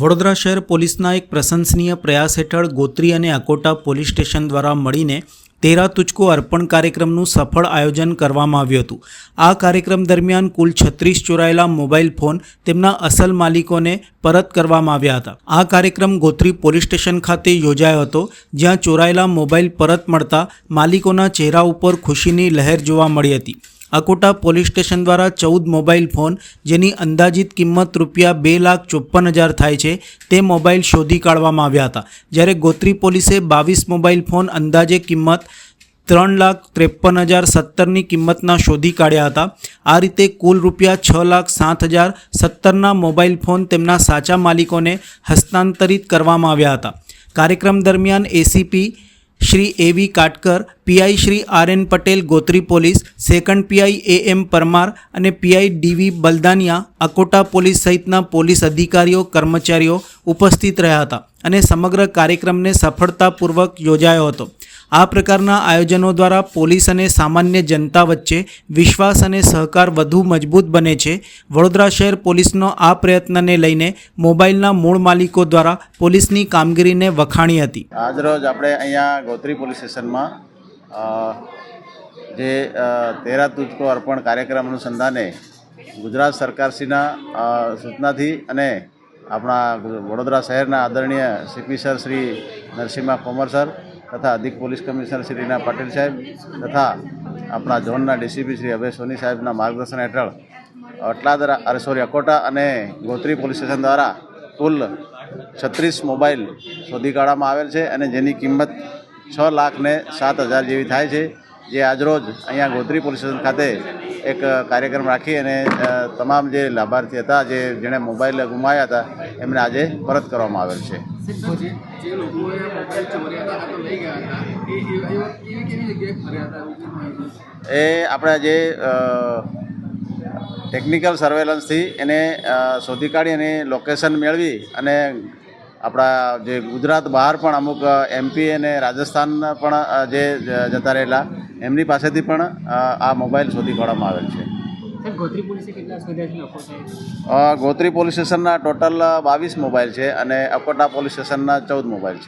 વડોદરા શહેર પોલીસના એક પ્રશંસનીય પ્રયાસ હેઠળ ગોત્રી અને અકોટા પોલીસ સ્ટેશન દ્વારા મળીને તેરા તુચકો અર્પણ કાર્યક્રમનું સફળ આયોજન કરવામાં આવ્યું હતું. આ કાર્યક્રમ દરમિયાન કુલ છત્રીસ ચોરાયેલા મોબાઈલ ફોન તેમના અસલ માલિકોને પરત કરવામાં આવ્યા હતા. આ કાર્યક્રમ ગોત્રી પોલીસ સ્ટેશન ખાતે યોજાયો હતો, જ્યાં ચોરાયેલા મોબાઈલ પરત મળતા માલિકોના ચહેરા ઉપર ખુશીની લહેર જોવા મળી હતી. અકોટા પોલીસ સ્ટેશન દ્વારા ચૌદ મોબાઈલ ફોન, જેની અંદાજિત કિંમત રૂપિયા બે લાખ ચોપ્પન હજાર થાય છે, તે મોબાઈલ શોધી કાઢવામાં આવ્યા હતા. જ્યારે ગોત્રી પોલીસે બાવીસ મોબાઈલ ફોન અંદાજે કિંમત ત્રણ લાખ ત્રેપન હજાર સત્તરની કિંમતના શોધી કાઢ્યા હતા. આ રીતે કુલ રૂપિયા છ લાખ સાત હજાર સત્તરના મોબાઈલ ફોન તેમના સાચા માલિકોને હસ્તાંતરિત કરવામાં આવ્યા હતા. કાર્યક્રમ દરમિયાન ACP Shri AV Katkar PI Shri R N Patel Gotri police, second PI A M Parmar અને PI DV Baldaniya, Akota police સહિતના પોલીસ અધિકારીઓ, કર્મચારીઓ ઉપસ્થિત રહ્યા હતા અને સમગ્ર કાર્યક્રમને સફળતાપૂર્વક યોજાયો હતો. આ પ્રકારના આયોજનો દ્વારા પોલીસ અને સામાન્ય જનતા વચ્ચે વિશ્વાસ અને સહકાર વધુ મજબૂત બને છે. વડોદરા શહેર પોલીસનો આ પ્રયત્નને લઈને મોબાઈલના મૂળ માલિકો દ્વારા પોલીસની કામગીરીને વખાણી હતી. આજરોજ આપણે અહીંયા ગોત્રી પોલીસ સ્ટેશનમાં જે તેરા તુજકો અર્પણ કાર્યક્રમ અનુસંધાને ગુજરાત સરકારશ્રીના સૂચનાથી અને આપણા વડોદરા શહેરના આદરણીય CP sir Shri Narasimha Komar sir તથા અધિક પોલીસ કમિશનર શ્રી રીના પાટીલ સાહેબ તથા આપણા ઝોનના ડીસીપી શ્રી અભય સોની સાહેબના માર્ગદર્શન હેઠળ અટલાદરા અરે સોરી અકોટા અને ગોત્રી પોલીસ સ્ટેશન દ્વારા કુલ છત્રીસ મોબાઈલ શોધી કાઢવામાં આવેલ છે અને જેની કિંમત છ લાખ ને સાત હજાર જેવી થાય છે. જે આજરોજ અહીંયા ગોત્રી પોલીસ સ્ટેશન ખાતે એક કાર્યક્રમ રાખી અને તમામ જે લાભાર્થી હતા, જે જેણે મોબાઈલ ગુમાવ્યા હતા, એમને આજે પરત કરવામાં આવેલ છે. એ આપણે જે ટેકનિકલ સર્વેલન્સથી એને શોધી કાઢી અને લોકેશન મેળવી અને આપણા જે ગુજરાત બહાર પણ અમુક એમપી અને રાજસ્થાન પણ જે જતા રહેલા, એમની પાસેથી પણ આ મોબાઈલ શોધી કાઢવામાં આવેલ છે. ગોત્રી પોલીસ સ્ટેશનના ટોટલ બાવીસ મોબાઈલ છે અને અકોટા પોલીસ સ્ટેશનના ચૌદ મોબાઈલ છે.